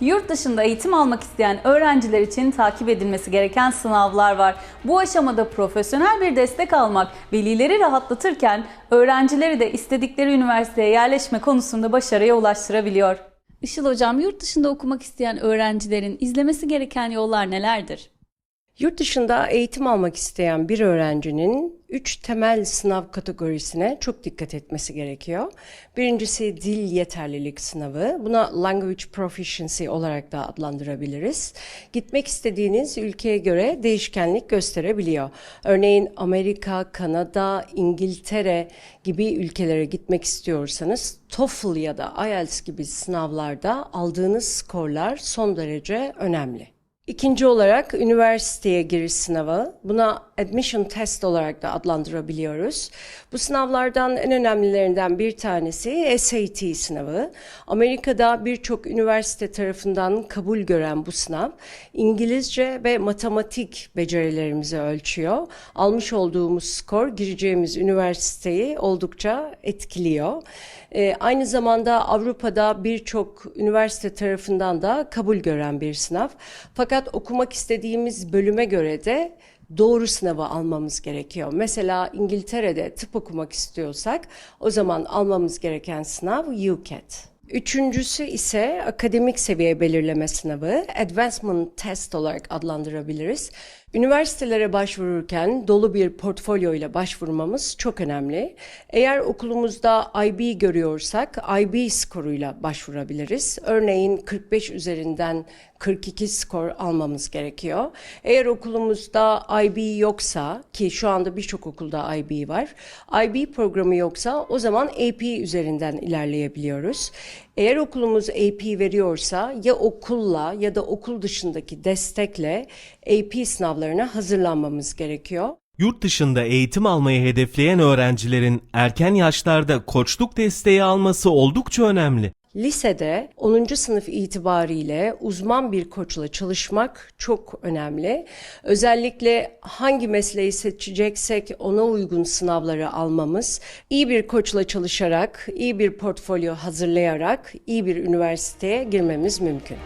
Yurt dışında eğitim almak isteyen öğrenciler için takip edilmesi gereken sınavlar var. Bu aşamada profesyonel bir destek almak velileri rahatlatırken öğrencileri de istedikleri üniversiteye yerleşme konusunda başarıya ulaştırabiliyor. Işıl Hocam yurt dışında okumak isteyen öğrencilerin izlemesi gereken yollar nelerdir? Yurt dışında eğitim almak isteyen bir öğrencinin üç temel sınav kategorisine çok dikkat etmesi gerekiyor. Birincisi dil yeterlilik sınavı. Buna language proficiency olarak da adlandırabiliriz. Gitmek istediğiniz ülkeye göre değişkenlik gösterebiliyor. Örneğin Amerika, Kanada, İngiltere gibi ülkelere gitmek istiyorsanız TOEFL ya da IELTS gibi sınavlarda aldığınız skorlar son derece önemli. İkinci olarak üniversiteye giriş sınavı. Buna admission test olarak da adlandırabiliyoruz. Bu sınavlardan en önemlilerinden bir tanesi SAT sınavı. Amerika'da birçok üniversite tarafından kabul gören bu sınav İngilizce ve matematik becerilerimizi ölçüyor. Almış olduğumuz skor gireceğimiz üniversiteyi oldukça etkiliyor. Ee, aynı zamanda Avrupa'da birçok üniversite tarafından da kabul gören bir sınav. Fakat okumak istediğimiz bölüme göre de doğru sınavı almamız gerekiyor. Mesela İngiltere'de tıp okumak istiyorsak o zaman almamız gereken sınav UCAT. Üçüncüsü ise akademik seviye belirleme sınavı, Advancement Test olarak adlandırabiliriz. Üniversitelere başvururken dolu bir portfolyo ile başvurmamız çok önemli. Eğer okulumuzda IB görüyorsak IB skoruyla başvurabiliriz. Örneğin 45 üzerinden 42 skor almamız gerekiyor. Eğer okulumuzda IB yoksa ki şu anda birçok okulda IB var. IB programı yoksa o zaman AP üzerinden ilerleyebiliyoruz. Eğer okulumuz AP veriyorsa ya okulla ya da okul dışındaki destekle AP sınavlarına hazırlanmamız gerekiyor. Yurt dışında eğitim almayı hedefleyen öğrencilerin erken yaşlarda koçluk desteği alması oldukça önemli. Lisede 10. sınıf itibariyle uzman bir koçla çalışmak çok önemli. Özellikle hangi mesleği seçeceksek ona uygun sınavları almamız, iyi bir koçla çalışarak, iyi bir portfolyo hazırlayarak iyi bir üniversiteye girmemiz mümkün.